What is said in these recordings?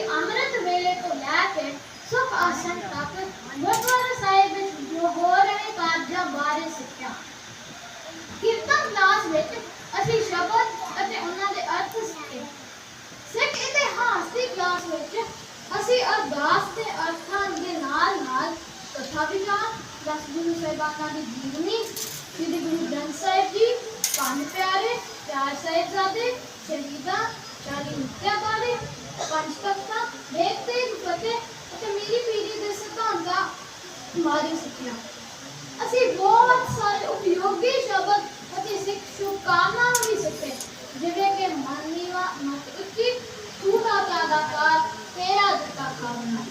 ਅਸੀਂ ਅੰਮ੍ਰਿਤ ਵੇਲੇ ਤੋਂ ਲੈ ਕੇ ਸੁਖ ਆਸਣ ਤੱਕ ਗੁਰਦੁਆਰਾ ਸਾਹਿਬ ਵਿੱਚ ਜੋ ਹੋ ਰਹੇ ਕਾਰਜਾਂ ਬਾਰੇ ਸਿੱਖਿਆ ਕੀਰਤਨ ਕਲਾਸ ਵਿੱਚ ਅਸੀਂ ਸ਼ਬਦ ਅਤੇ ਉਹਨਾਂ ਦੇ ਅਰਥ ਸਿੱਖੇ ਸਿੱਖ ਇਤਿਹਾਸ ਦੀ ਕਲਾਸ ਵਿੱਚ ਅਸੀਂ ਅਰਦਾਸ ਦੇ ਅਰਥਾਂ ਦੇ ਨਾਲ ਨਾਲ ਕਥਾ ਵਿਚਾਰ ਦਸ ਗੁਰੂ ਸਾਹਿਬਾਨਾਂ ਦੀ ਜੀਵਨੀ ਸ੍ਰੀ ਗੁਰੂ ਗ੍ਰੰਥ ਸਾਹਿਬ ਜੀ ਪੰਜ ਪਿਆਰੇ ਚਾਰ ਸਾਹਿਬਜ਼ਾਦੇ ਸ਼ਹੀਦਾਂ ਚਾਲੀ ਮੁਕਤਿਆਂ ਬਾਰੇ ਪੰਜ ਤਖਤਾਂ ਵੇਦ ਤੇ ਫਤਿਹ ਅਤੇ ਮੇਰੀ ਪੀੜੀ ਦੇ ਸਿਧਾਂਤਾਂ ਬਾਰੇ ਸਿੱਖਿਆ। ਅਸੀਂ ਬਹੁਤ ਸਾਰੇ ਉਪਯੋਗੀ ਸ਼ਬਦ ਅਤੇ ਸਿੱਖ ਸ਼ੁਭਕਾਮਨਾਵਾਂ ਵੀ ਸਿੱਖੇ ਜਿਵੇਂ ਕਿ ਮਾਨੀਵਾ ਮਤ ਉੱਚੀ ਤੂੰ ਦਾ ਤਾਦਾਕਾਰ ਤੇਰਾ ਦਿੱਤਾ ਖਾਣਾ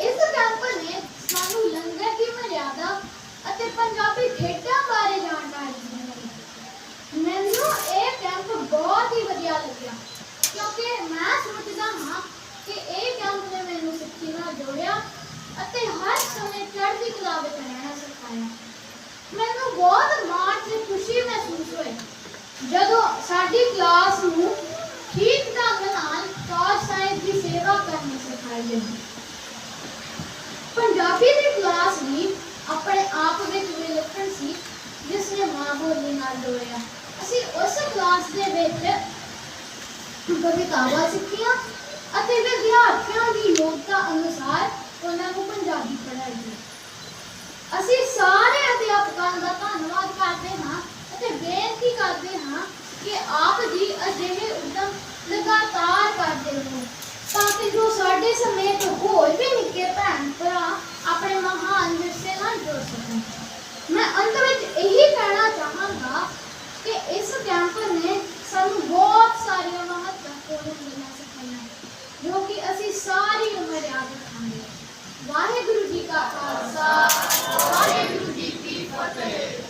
ਇਸ ਕੈਂਪ ਨੇ ਸਾਨੂੰ ਲੰਗਰ ਦੀ ਮਰਿਆਦਾ ਅਤੇ ਪੰਜਾਬੀ ਖੇਡਾਂ ਬਾਰੇ ਜਾਣਕਾਰੀ ਦਿੱਤੀ ਮੈਨੂੰ ਇਹ ਕੈਂਪ ਬਹੁਤ ਹੀ ਵਧੀਆ ਲੱਗਿਆ ਕਿਉਂਕਿ ਮੈਂ ਸੋਚਦਾ ਹਾਂ ਕਿ ਇਹ ਕੈਂਪ ਨੇ ਮੈਨੂੰ ਸਿੱਖੀ ਨਾਲ ਜੋੜਿਆ ਅਤੇ ਹਰ ਸਮੇਂ ਚੜ੍ਹਦੀ ਕਲਾ ਵਿੱਚ ਰਹਿਣਾ ਸਿਖਾਇਆ। ਮੈਨੂੰ ਬਹੁਤ ਮਾਣ ਤੇ ਖੁਸ਼ੀ ਮਹਿਸੂਸ ਹੋਈ। ਜਦੋਂ ਸਾਡੀ ਕਲਾਸ ਨੂੰ ਠੀਕ ਢੰਗ ਨਾਲ ਕੌਰ ਸਾਹਿਬ ਦੀ ਸੇਵਾ ਕਰਨੀ ਸਿਖਾਈ ਗਈ। ਪੰਜਾਬੀ ਦੀ ਕਲਾਸ ਵੀ ਆਪਣੇ ਆਪ ਵਿੱਚ ਵਿਲੱਖਣ ਸੀ, ਜਿਸ ਨੇ ਮਾਂ ਬੋਲੀ ਨਾਲ ਜੋੜਿਆ। ਅਸੀਂ ਉਸ ਕਲਾਸ ਦੇ ਵਿੱਚ ਕਵਿਤਾਵਾਂ ਸਿੱਖੀਆਂ ਅਤੇ ਵਿਦਿਆਰਥੀਆਂ ਦੀ ਯੋਗਤਾ ਅਨੁਸਾਰ ਉਹਨਾਂ ਨੂੰ ਪੰਜਾਬੀ ਪੜ੍ਹਾਈ ਅਸੀਂ ਸਾਰੇ ਅਧਿਆਪਕਾਂ ਦਾ ਧੰਨਵਾਦ ਕਰਦੇ ਹਾਂ ਅਤੇ ਬੇਨਤੀ ਕਰਦੇ ਹਾਂ ਕਿ ਆਪ ਜੀ ਅਜਿਹੇ ਉਦਮ ਲਗਾਤਾਰ ਕਰਦੇ ਰਹੋ ਤਾਂ ਕਿ ਜੋ ਸਾਡੇ ਸਮੇਤ ਹੋਰ ਵੀ ਨਿੱਕੇ ਭੈਣ ਭਰਾ ਆਪਣੇ ਮਹਾਨ ਵਿਰਸੇ ਨਾਲ ਜੁੜ ਸਕਣ। ਮੈਂ ਅੰਤ ਵਿੱਚ ਇਹੀ ਕਹਿਣਾ ਚਾਹਾਂਗਾ ਕਿ ਇਸ ਕੈਂਪ ਨੇ ਸਾਨੂੰ ਬਹੁਤ ਸਾਰੀਆਂ ਮਹੱਤਵਪੂਰਨ ਗੱਲਾਂ ਸਿਖਾਈਆਂ, ਜੋ ਕਿ ਅਸੀਂ ਸਾਰੀ ਉਮਰ ਯਾਦ ਰੱਖਾਂਗੇ। ਵਾਹਿਗੁਰੂ ਜੀ ਕਾ ਖਾਲਸਾ ਵਾਹਿਗੁਰੂ ਜੀ ਕੀ ਫਤਿਹ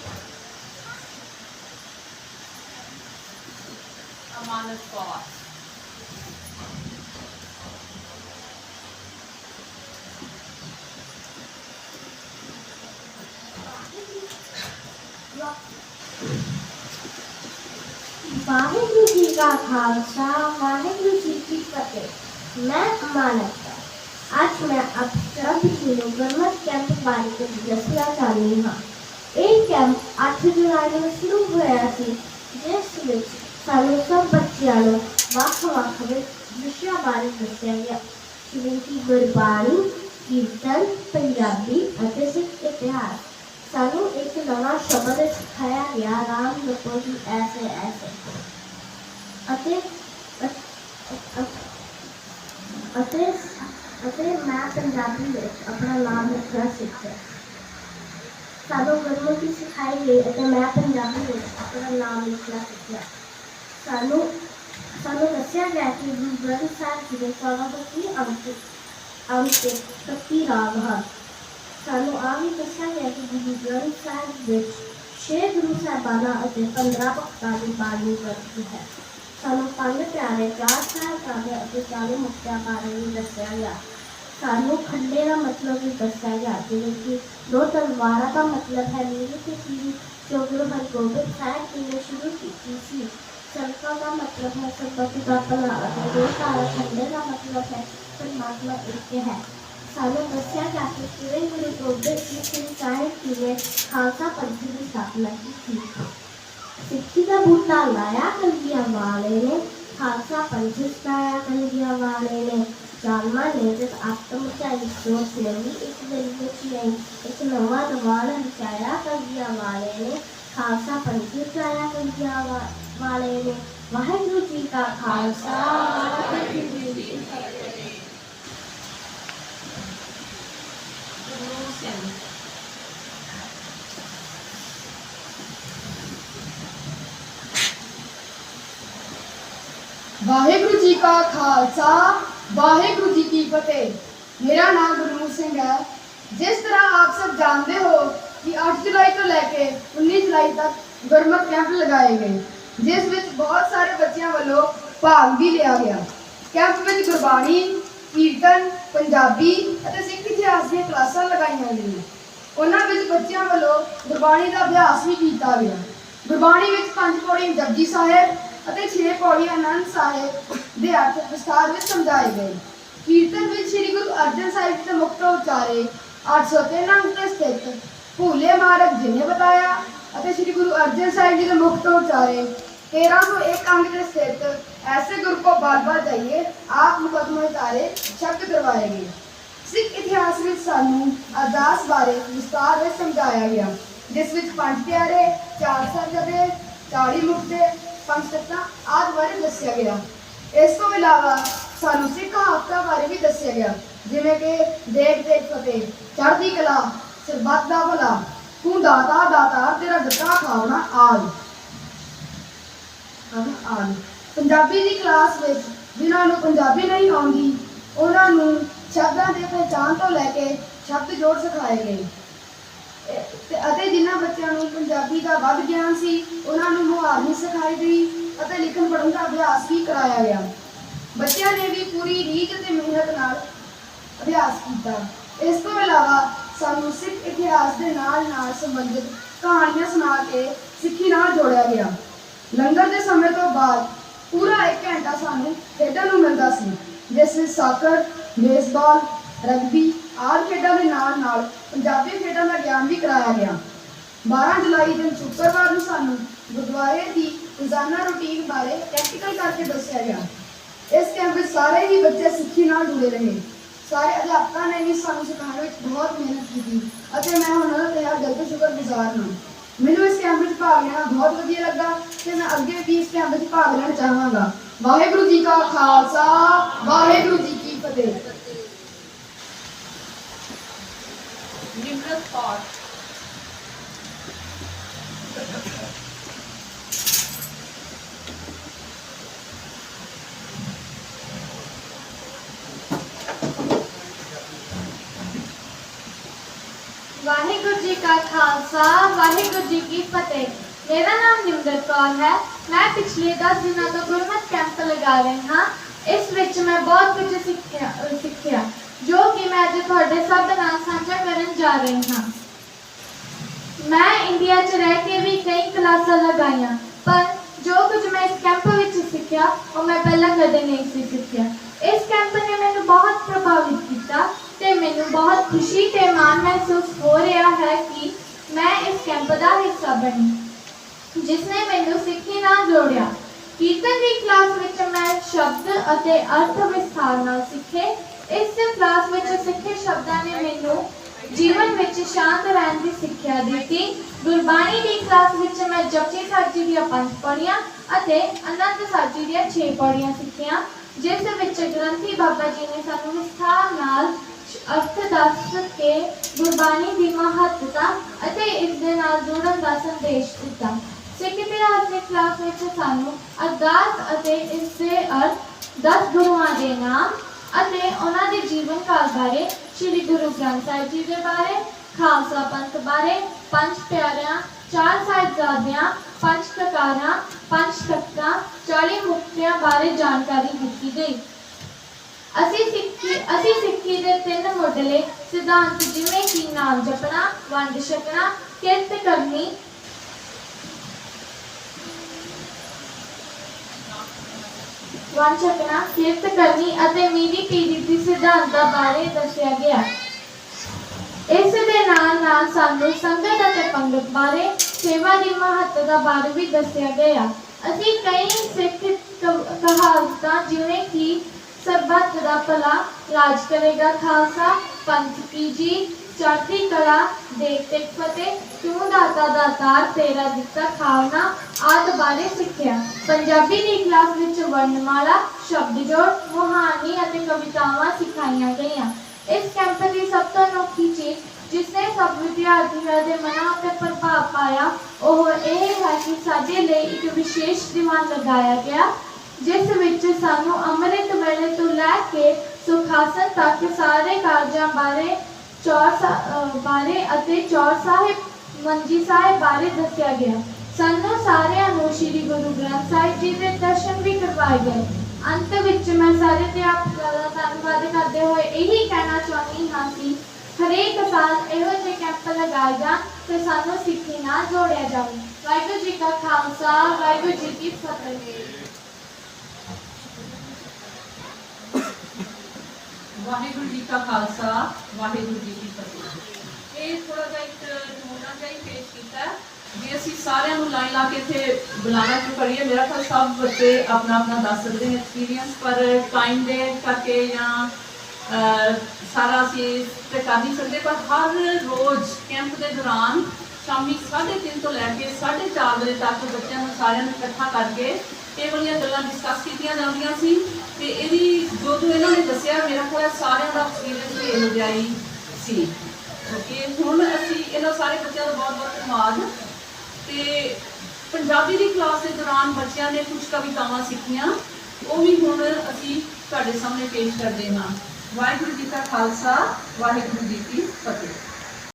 Amanat Boss. ਵਾਹਿਗੁਰੂ ਜੀ ਕਾ ਖਾਲਸਾ ਵਾਹਿਗੁਰੂ ਜੀ ਕੀ ਫਤਿਹ ਮੈਂ ਅਮਾਨਤ ਅੱਜ ਮੈਂ ਆਪ ਸਭ ਨੂੰ ਗੁਰਮਤ ਕੈਂਪ ਬਾਰੇ ਦੱਸਣਾ ਚਾਹੁੰਦੀ ਹਾਂ। ਇਹ ਕੈਂਪ 8 ਜੁਲਾਈ ਨੂੰ ਸ਼ੁਰੂ ਹੋਇਆ ਸੀ, ਜਿਸ ਵਿੱਚ ਸਾਨੂੰ ਸਭ ਬੱਚਿਆਂ ਨੂੰ ਵੱਖ-ਵੱਖ ਵਿਸ਼ਿਆਂ ਬਾਰੇ ਦੱਸਿਆ ਗਿਆ। ਜਿਵੇਂ ਕਿ ਗੁਰਬਾਣੀ, ਕੀਰਤਨ, ਪੰਜਾਬੀ ਅਤੇ ਸਿੱਖ ਇਤਿਹਾਸ। ਸਾਨੂੰ ਇੱਕ ਨਵਾਂ ਸ਼ਬਦ ਸਿਖਾਇਆ ਗਿਆ, ਰਾਮ ਜਪੋ ਜੀ ਐਸੇ ਐਸੇ। ਅਤੇ ਅਤੇ ਅਤੇ ਮੈਂ ਪੰਜਾਬੀ ਵਿੱਚ ਆਪਣਾ ਨਾਮ ਲਿਖਣਾ ਸਿੱਖਿਆ ਸਾਨੂੰ ਗੁਰਮੁਖੀ ਸਿਖਾਈ ਗਈ ਅਤੇ ਮੈਂ ਪੰਜਾਬੀ ਵਿੱਚ ਆਪਣਾ ਨਾਮ ਲਿਖਣਾ ਸਿੱਖਿਆ ਸਾਨੂੰ ਸਾਨੂੰ ਦੱਸਿਆ ਗਿਆ ਕਿ ਗੁਰੂ ਗ੍ਰੰਥ ਸਾਹਿਬ ਜੀ ਦੇ ਸਵਾਬਤੀ ਅੰਕ ਅੰਕ ਕੱਤੀ ਰਾਗ ਹਨ ਸਾਨੂੰ ਆ ਵੀ ਦੱਸਿਆ ਗਿਆ ਕਿ ਗੁਰੂ ਗ੍ਰੰਥ ਸਾਹਿਬ ਵਿੱਚ ਛੇ ਗੁਰੂ ਸਾਹਿਬਾਨਾਂ ਅਤੇ 15 ਭਗਤਾਂ ਦੀ ਬਾਣੀ ਦਰਜ ਹੈ ਸਾਨੂੰ ਪੰਜ ਪਿਆਰੇ ਚਾਰ ਸਾਹਿਬਾਨਾਂ ਅਤੇ ਚਾਲੀ ਮੁਕਤਿਆਂ ਬਾਰੇ ਵੀ ਦੱਸਿਆ ਗਿਆ ਸਾਨੂੰ ਖੰਡੇ ਦਾ ਮਤਲਬ ਵੀ ਦੱਸਿਆ ਗਿਆ ਜਿਵੇਂ ਕਿ ਦੋ ਤਲਵਾਰਾਂ ਦਾ ਮਤਲਬ ਹੈ ਨੀਲੀ ਤੇ ਪੀਲੀ ਜੋ ਗੁਰੂ ਹਰਗੋਬਿੰਦ ਸਾਹਿਬ ਜੀ ਨੇ ਸ਼ੁਰੂ ਕੀਤੀ ਸੀ ਸਰਕਾ ਦਾ ਮਤਲਬ ਹੈ ਸਰਬੱਤ ਦਾ ਭਲਾ ਅਤੇ ਦੋ ਤਾਰਾ ਖੰਡੇ ਦਾ ਮਤਲਬ ਹੈ ਪਰਮਾਤਮਾ ਇੱਕ ਹੈ ਸਾਨੂੰ ਦੱਸਿਆ ਗਿਆ ਕਿ ਕਿਵੇਂ ਗੁਰੂ ਗੋਬਿੰਦ ਸਿੰਘ ਸਾਹਿਬ ਜੀ ਨੇ, ਖਾਲਸਾ ਪੰਥ ਦੀ ਸਥਾਪਨਾ ਕੀਤੀ ਸਿੱਖੀ ਦਾ ਬੂਟਾ ਲਾਇਆ ਕਲਗੀਆਂ ਵਾਲੇ ਨੇ ਇੱਕ ਦਿਨ ਇੱਕ ਨਵਾਂ ਦਵਾਨ ਰਚਾਇਆ ਕਲਗੀਆਂ ਵਾਲੇ ਨੇ। ਖਾਲਸਾ ਪੰਥ ਸਥਾਇਆ ਵਾਹਿਗੁਰੂ ਜੀ ਕਾ ਖਾਲਸਾ ਵਾਹਿਗੁਰੂ ਜੀ ਕੀ ਫਤਿਹ ਵਾਹਿਗੁਰੂ ਜੀ ਕਾ ਖਾਲਸਾ, ਵਾਹਿਗੁਰੂ ਜੀ ਕੀ ਫਤਿਹ। ਮੇਰਾ ਨਾਮ ਗੁਰਮੁਖ ਸਿੰਘ ਹੈ। ਜਿਸ ਤਰ੍ਹਾਂ ਆਪ ਸਭ ਜਾਣਦੇ ਹੋ ਕਿ 8 ਜੁਲਾਈ ਤੋਂ ਲੈ ਕੇ 19 ਜੁਲਾਈ ਤੱਕ ਗੁਰਮਤਿ ਕੈਂਪ ਲਗਾਏ ਗਏ, ਜਿਸ ਵਿੱਚ ਬਹੁਤ ਸਾਰੇ ਬੱਚਿਆਂ ਵੱਲੋਂ ਭਾਗ ਵੀ ਲਿਆ ਗਿਆ। ਕੈਂਪ ਵਿੱਚ ਗੁਰਬਾਣੀ, ਕੀਰਤਨ, ਪੰਜਾਬੀ ਅਤੇ ਸਿੱਖ ਇਤਿਹਾਸ ਦੀਆਂ ਕਲਾਸਾਂ ਲਗਾਈਆਂ ਗਈਆਂ। ਉਹਨਾਂ ਵਿੱਚ ਬੱਚਿਆਂ ਵੱਲੋਂ ਗੁਰਬਾਣੀ ਦਾ ਅਭਿਆਸ ਵੀ ਕੀਤਾ ਗਿਆ। ਗੁਰਬਾਣੀ ਵਿੱਚ ਪੰਜ ਪੌੜੀ ਜਪਜੀ ਸਾਹਿਬ ਅਤੇ ਛੇ ਪੌੜੀ ਆਨੰਦ ਸਾਹਿਬ ਦੇ ਅਰਥ ਵਿਸਥਾਰ ਵਿੱਚ ਸਮਝਾਏ ਗਏ। ਕੀਰਤਨ ਵਿੱਚ ਸ੍ਰੀ ਗੁਰੂ ਅਰਜਨ ਸਾਹਿਬ ਜੀ ਦੇ ਮੁਕਤ ਉਚਾਰੇ 803 ਅੰਕ ਸਥਿਤ ਭੂਲੇ ਮਾਰਗ ਜਿਨੇ ਬਤਾਇਆ ਅਤੇ ਸ੍ਰੀ ਗੁਰੂ ਅਰਜਨ ਸਾਹਿਬ ਜੀ ਦੇ ਮੁਕਤ ਉਚਾਰੇ 1301 ਅੰਕ ਤੇ ਸਥਿਤ ਐਸੇ ਗੁਰੂ ਕੋ ਬਾਰ ਬਾਰ ਜਾਈਏ, ਆਪ ਮੁਕਦਮੇ ਉਤਾਰੇ ਸ਼ਬਦ ਕਰਵਾਏਗੇ ਸਿੱਖ ਇਤਿਹਾਸ ਵਿੱਚ ਸਾਨੂੰ ਅਰਦਾਸ ਬਾਰੇ ਵਿਸਤਾਰ ਵਿੱਚ ਸਮਝਾਇਆ ਗਿਆ, ਜਿਸ ਵਿੱਚ ਪੰਜ ਪਿਆਰੇ, ਚਾਰ ਸਾਹਿਬਜ਼ਾਦੇ 40 ਮੁਕਤੇ ਪੰਜ ਤਖਤਾਂ ਆਦਿ ਬਾਰੇ ਦੱਸਿਆ ਗਿਆ। ਇਸ ਤੋਂ ਇਲਾਵਾ ਸਾਨੂੰ ਸਿੱਖ ਹਫ਼ਤਾ ਬਾਰੇ ਵੀ ਦੱਸਿਆ ਗਿਆ, ਜਿਵੇਂ ਕਿ ਦੇਖ ਦੇਖ ਫਤਿਹ, ਚੜ੍ਹਦੀ ਕਲਾ, ਸਰਬੱਤ ਦਾ ਭਲਾ, ਤੂੰ ਦਾਤਾ ਦਾਤਾ ਤੇਰਾ ਦਿੱਤਾ ਖਾਵਣਾ, ਆਦ। ਆਦ। ਪੰਜਾਬੀ ਦੀ ਕਲਾਸ ਵਿੱਚ ਜਿਨ੍ਹਾਂ ਨੂੰ ਪੰਜਾਬੀ ਨਹੀਂ ਆਉਂਦੀ, ਉਹਨਾਂ ਨੂੰ ਸ਼ਬਦਾਂ ਦੇ ਪਹਿਚਾਨ ਤੋਂ ਲੈ ਕੇ ਸ਼ਬਦ ਜੋੜ ਸਿਖਾਏ ਗਏ। ਤੇ ਅਤੇ ਜਿਨ੍ਹਾਂ ਬੱਚਿਆਂ ਨੂੰ ਪੰਜਾਬੀ ਦਾ ਵੱਧ ਗਿਆਨ ਸੀ, ਉਹਨਾਂ ਨੂੰ ਮੁਹਾਰਨੀ ਸਿਖਾਈ ਗਈ ਅਤੇ ਲਿਖਣ ਪੜ੍ਹਨ ਦਾ ਅਭਿਆਸ ਵੀ ਕਰਾਇਆ ਗਿਆ। ਬੱਚਿਆਂ ਨੇ ਵੀ ਪੂਰੀ ਰੀਝ ਅਤੇ ਮਿਹਨਤ ਨਾਲ ਅਭਿਆਸ ਕੀਤਾ। ਇਸ ਤੋਂ ਇਲਾਵਾ ਸਾਨੂੰ ਸਿੱਖ ਇਤਿਹਾਸ ਦੇ ਨਾਲ ਨਾਲ ਸੰਬੰਧਿਤ ਕਹਾਣੀਆਂ ਸੁਣਾ ਕੇ ਸਿੱਖੀ ਨਾਲ ਜੋੜਿਆ ਗਿਆ। ਲੰਗਰ ਦੇ ਸਮੇਂ ਤੋਂ ਬਾਅਦ ਪੂਰਾ 1 ਘੰਟਾ ਸਾਨੂੰ ਖੇਡਣ ਨੂੰ ਮਿਲਦਾ ਸੀ, ਜਿਸ ਵਿੱਚ ਸਾਕਰ, ਬੇਸਬਾਲ, ਰਗਬੀ ਆਦਿ ਖੇਡਾਂ ਦੇ ਨਾਲ ਨਾਲ ਪੰਜਾਬੀ ਖੇਡਾਂ ਦਾ ਗਿਆਨ ਵੀ ਕਰਾਇਆ ਗਿਆ। 12 ਜੁਲਾਈ ਦਿਨ ਸ਼ੁੱਕਰਵਾਰ ਨੂੰ ਸਾਨੂੰ ਗੁਰਦੁਆਰੇ ਦੀ ਰੋਜ਼ਾਨਾ ਰੁਟੀਨ ਬਾਰੇ ਪ੍ਰੈਕਟੀਕਲ ਕਰਕੇ ਦੱਸਿਆ ਗਿਆ। ਇਸ ਕੈਂਪ ਵਿੱਚ ਸਾਰੇ ਹੀ ਬੱਚੇ ਸਿੱਖੀ ਨਾਲ ਜੁੜੇ ਰਹੇ। ਸਾਰੇ ਅਧਿਆਪਕਾਂ ਨੇ ਵੀ ਸਾਨੂੰ ਸਿਖਾਉਣ ਵਿੱਚ ਬਹੁਤ ਮਿਹਨਤ ਕੀਤੀ ਅਤੇ ਮੈਂ ਉਹਨਾਂ ਦਾ ਤਹਿ ਦਿਲ ਤੋਂ ਸ਼ੁਕਰਗੁਜ਼ਾਰ ਹਾਂ। ਮੈਨੂੰ ਇਸ ਕੈਂਪ ਵਿੱਚ ਭਾਗ ਲੈਣਾ ਬਹੁਤ ਵਧੀਆ ਲੱਗਾ ਤੇ ਮੈਂ ਅੱਗੇ ਵੀ ਇਸ ਕੈਂਪ ਵਿੱਚ ਭਾਗ ਲੈਣਾ ਚਾਹਾਂਗਾ। ਵਾਹਿਗੁਰੂ ਜੀ ਕਾ ਖਾਲਸਾ, ਵਾਹਿਗੁਰੂ ਜੀ ਕੀ ਫਤਿਹ Nimrat Kaur. ਵਾਹਿਗੁਰੂ ਜੀ ਕਾ ਖਾਲਸਾ, ਵਾਹਿਗੁਰੂ ਜੀ ਕੀ ਫਤਿਹ। ਮੇਰਾ ਨਾਮ ਨਿਮਰਤ ਕੌਰ ਹੈ। ਮੈਂ ਪਿਛਲੇ 10 ਦਿਨਾਂ ਤੋਂ ਗੁਰਮਤ ਕੈਂਪ ਲਗਾ ਰਹੀ ਹਾਂ। ਇਸ ਵਿੱਚ ਮੈਂ ਬਹੁਤ ਕੁਝ ਸਿੱਖਿਆ ਸਿੱਖਿਆ, ਜੋ ਕਿ ਮੈਂ ਅੱਜ ਤੁਹਾਡੇ ਸਭ ਨਾਲ ਸਾਂਝਾ ਕਰਨ ਜਾ ਰਹੀ ਹਾਂ। ਮੈਂ ਇੰਡੀਆ 'ਚ ਰਹਿ ਕੇ ਵੀ ਕਈ ਕਲਾਸਾਂ ਲਗਾਈਆਂ, ਪਰ ਜੋ ਕੁਝ ਮੈਂ ਇਸ ਕੈਂਪ ਵਿੱਚ ਸਿੱਖਿਆ, ਉਹ ਮੈਂ ਪਹਿਲਾਂ ਕਦੇ ਨਹੀਂ ਸੀ ਸਿੱਖਿਆ। ਇਸ ਕੈਂਪ ਨੇ ਮੈਨੂੰ ਬਹੁਤ ਪ੍ਰਭਾਵਿਤ ਕੀਤਾ ਤੇ ਮੈਨੂੰ ਬਹੁਤ ਖੁਸ਼ੀ ਤੇ ਮਾਣ ਮਹਿਸੂਸ ਹੋ ਰਿਹਾ ਹੈ ਕਿ ਮੈਂ ਇਸ ਕੈਂਪ ਦਾ ਹਿੱਸਾ ਬਣੀ ਜਿਸ ਨੇ ਮੈਨੂੰ ਸਿੱਖੀ ਨਾਲ ਜੋੜਿਆ। ਕੀਰਤਨ ਦੀ ਕਲਾਸ ਵਿੱਚ ਮੈਂ ਸ਼ਬਦ ਅਤੇ ਅਰਥ ਵਿਸਥਾਰ ਨਾਲ ਸਿੱਖੇ। ਇਸ ਕਲਾਸ ਵਿੱਚ ਸਿੱਖੇ ਸ਼ਬਦਾਂ ਨੇ ਮੈਨੂੰ ਜੀਵਨ ਵਿੱਚ ਸ਼ਾਂਤ ਰਹਿਣ ਦੀ ਸਿੱਖਿਆ ਦਿੱਤੀ। ਗੁਰਬਾਣੀ ਦੀ ਕਲਾਸ ਵਿੱਚ ਮੈਂ ਜਪਜੀ ਸਾਹਿਬ ਜੀ ਦੀਆਂ ਪੰਜ ਪੌੜੀਆਂ ਅਤੇ ਅਨੰਦ ਸਾਹਿਬ ਜੀ ਦੀਆਂ ਛੇ ਪੌੜੀਆਂ ਸਿੱਖੀਆਂ, ਜਿਸ ਵਿੱਚ ਗ੍ਰੰਥੀ ਬਾਬਾ ਜੀ ਨੇ ਸਾਨੂੰ ਵਿਸਥਾਰ ਨਾਲ ਅਰਥ ਦੱਸ ਕੇ ਗੁਰਬਾਣੀ ਦੀ ਮਹੱਤਤਾ ਅਤੇ ਇਸ ਦੇ ਨਾਲ ਜੁੜਨ ਦਾ ਸੰਦੇਸ਼ ਦਿੱਤਾ। ਸਿੱਖ ਇਤਿਹਾਸ ਕਲਾਸ ਵਿੱਚ ਸਾਨੂੰ ਅਰਦਾਸ ਅਤੇ ਇਸ ਦੇ ਅਰਥ 10 ਗੁਰੂਆਂ ਦੇ ਨਾਮ ਅਤੇ ਉਹਨਾਂ ਦੇ ਜੀਵਨ ਕਾਲ ਬਾਰੇ ਸ੍ਰੀ ਗੁਰੂ ਗ੍ਰੰਥ ਸਾਹਿਬ ਜੀ ਦੇ ਬਾਰੇ ਖਾਲਸਾ ਪੰਥ ਬਾਰੇ ਪੰਜ ਪਿਆਰਿਆਂ ਚਾਰ ਸਾਹਿਬਜ਼ਾਦਿਆਂ ਪੰਜ ਕਕਾਰਾਂ ਪੰਜ ਤਖਤਾਂ 40 ਮੁਕਤਿਆਂ ਬਾਰੇ ਜਾਣਕਾਰੀ ਦਿੱਤੀ ਗਈ ਅਸੀਂ ਸਿੱਖੀ ਅਸੀਂ ਸਿੱਖੀ ਦੇ ਤਿੰਨ ਮੁੱਢਲੇ ਸਿਧਾਂਤ ਜਿਵੇਂ ਕਿ ਨਾਮ ਜਪਣਾ ਵੰਡ ਛਕਣਾ ਕਿਰਤ ਕਰਨੀ ਵੰਡ ਛਕਣਾ ਕਿਰਤ ਕਰਨੀ ਅਤੇ ਮੀਰੀ ਪੀਰੀ ਦੀ ਸਿਧਾਂਤਾਂ ਬਾਰੇ ਦੱਸਿਆ ਗਿਆ। ਇਸ ਦੇ ਨਾਲ ਨਾਲ ਸਾਨੂੰ ਸੰਗਤ ਅਤੇ ਪੰਗਤ ਬਾਰੇ, ਸੇਵਾ ਦੀ ਮਹੱਤਤਾ ਬਾਰੇ ਵੀ ਦੱਸਿਆ ਗਿਆ। ਅਸੀਂ ਕਈ ਸਿੱਖ ਕ- ਕਹਾਵਤਾਂ ਜਿਵੇਂ ਕਿ ਸਰਬੱਤ ਦਾ ਭਲਾ, ਰਾਜ ਕਰੇਗਾ ਖਾਲਸਾ, ਪੰਥ ਕੀ ਜੀ ਚੜ੍ਹਦੀ ਕਲਾ ਦੇਖ ਤੇ ਫਤਿਹ ਤੂੰ ਦਾਤਾ ਦਾਤਾਰ ਤੇਰਾ ਦਿੱਤਾ ਖਾਵਨਾ, ਆਦਿ ਬਾਰੇ ਸਿੱਖਿਆ। ਪੰਜਾਬੀ ਦੀ ਕਲਾਸ ਵਿੱਚ ਵਰਣਮਾਲਾ, ਸ਼ਬਦ ਜੋੜ, ਮੁਹਾਨੀ ਅਤੇ ਕਵਿਤਾਵਾਂ ਸਿਖਾਈਆਂ ਗਈਆਂ। ਇਸ ਕੈਂਪ ਦੀ ਸਭ ਤੋਂ ਅਨੋਖੀ ਚੀਜ਼ ਜਿਸ ਨੇ ਸਭ ਵਿਦਿਆਰਥੀਆਂ ਦੇ ਮਨਾਂ ਉੱਤੇ ਪ੍ਰਭਾਵ ਪਾਇਆ, ਉਹ ਇਹ ਹੈ ਕਿ ਸਾਡੇ ਲਈ ਇੱਕ ਵਿਸ਼ੇਸ਼ ਦੀਵਾਨ ਲਗਾਇਆ ਗਿਆ, ਜਿਸ ਵਿੱਚ ਸਾਨੂੰ ਅੰਮ੍ਰਿਤ ਵੇਲੇ ਤੋਂ ਲੈ ਕੇ ਸੁਖਾਸਨ ਤੱਕ ਸਾਰੇ ਕਾਰਜਾਂ ਬਾਰੇ ਚੌਰ ਬਾਰੇ ਅਤੇ ਚੌਰ ਸਾਹਿਬ, ਮੰਜੀ ਸਾਹਿਬ ਬਾਰੇ ਦੱਸਿਆ ਗਿਆ। ਸਾਨੂੰ ਸਾਰਿਆਂ ਨੂੰ ਸ੍ਰੀ ਗੁਰੂ ਗ੍ਰੰਥ ਸਾਹਿਬ ਜੀ ਦੇ ਦਰਸ਼ਨ ਵੀ ਕਰਵਾਏ ਗਏ। ਅੰਤ ਵਿੱਚ ਮੈਂ ਸਾਰੇ ਅਧਿਆਪਕਾਂ ਦਾ ਧੰਨਵਾਦ ਕਰਦੇ ਹੋਏ ਇਹੀ ਕਹਿਣਾ ਚਾਹੁੰਦੀ ਹਾਂ ਕਿ ਹਰੇਕ ਸਾਲ ਇਹੋ ਜਿਹੇ ਕੈਂਪ ਲਗਾਏ ਜਾਣ ਤੇ ਸਾਨੂੰ ਸਿੱਖੀ ਨਾਲ ਜੋੜਿਆ ਜਾਵੇ। ਵਾਹਿਗੁਰੂ ਜੀ ਕਾ ਖਾਲਸਾ, ਵਾਹਿਗੁਰੂ ਜੀ ਕੀ ਫਤਿਹ। ਵਾਹਿਗੁਰੂ ਜੀ ਕਾ ਖਾਲਸਾ, ਵਾਹਿਗੁਰੂ ਜੀ ਕੀ ਫਤਿਹ। ਇਹ ਥੋੜਾ ਜਿਹਾ ਇੱਕ ਨਮੂਨਾ ਜਿਹਾ ਹੀ ਪੇਸ਼ ਕੀਤਾ ਜੇ ਅਸੀਂ ਸਾਰਿਆਂ ਨੂੰ ਲਾਈਨ ਲਾ ਕੇ ਇੱਥੇ ਬੁਲਾਣਾ ਸ਼ੁਰੂ ਕਰੀਏ। ਮੇਰਾ ਖਿਆਲ ਸਭ ਬੱਚੇ ਆਪਣਾ ਆਪਣਾ ਦੱਸ ਸਕਦੇ ਨੇ ਐਕਸਪੀਰੀਅੰਸ ਪਰ ਟਾਈਮ ਦੇ ਕਰਕੇ ਜਾਂ ਸਾਰਾ ਅਸੀਂ ਤੇ ਕਰ ਨਹੀਂ ਸਕਦੇ, ਪਰ ਹਰ ਰੋਜ਼ ਕੈਂਪ ਦੇ ਦੌਰਾਨ ਸ਼ਾਮੀ 3:30 ਤੋਂ ਲੈ ਕੇ 4:30 ਵਜੇ ਤੱਕ ਬੱਚਿਆਂ ਨੂੰ ਸਾਰਿਆਂ ਨੂੰ ਇਕੱਠਾ ਕਰਕੇ ਇਹ ਵਾਲੀਆਂ ਗੱਲਾਂ ਡਿਸਕਸ ਕੀਤੀਆਂ ਜਾਂਦੀਆਂ ਸੀ। ਤੇ ਇਹਦੀ, ਜੋ ਜੋ ਇਹਨਾਂ ਨੇ ਦੱਸਿਆ, ਮੇਰਾ ਖਿਆਲ ਸਾਰਿਆਂ ਦਾ ਐਕਸਪੀਰੀਅੰਸ ਵੀ ਇਹੋ ਜਿਹਾ ਹੀ ਸੀ। ਓਕੇ ਹੁਣ ਅਸੀਂ ਇਹਨਾਂ ਸਾਰੇ ਬੱਚਿਆਂ ਦਾ ਬਹੁਤ ਬਹੁਤ ਧੰਨਵਾਦ। ਤੇ ਪੰਜਾਬੀ ਦੀ ਕਲਾਸ ਦੇ ਦੌਰਾਨ ਬੱਚਿਆਂ ਨੇ ਕੁਝ ਕਵਿਤਾਵਾਂ ਸਿੱਖੀਆਂ। ਉਹ ਵੀ ਹੁਣ ਅਸੀਂ ਤੁਹਾਡੇ ਸਾਹਮਣੇ ਪੇਸ਼ ਕਰਦੇ ਹਾਂ। ਵਾਹਿਗੁਰੂ ਜੀ ਕਾ ਖਾਲਸਾ, ਵਾਹਿਗੁਰੂ ਜੀ ਕੀ ਫਤਿਹ।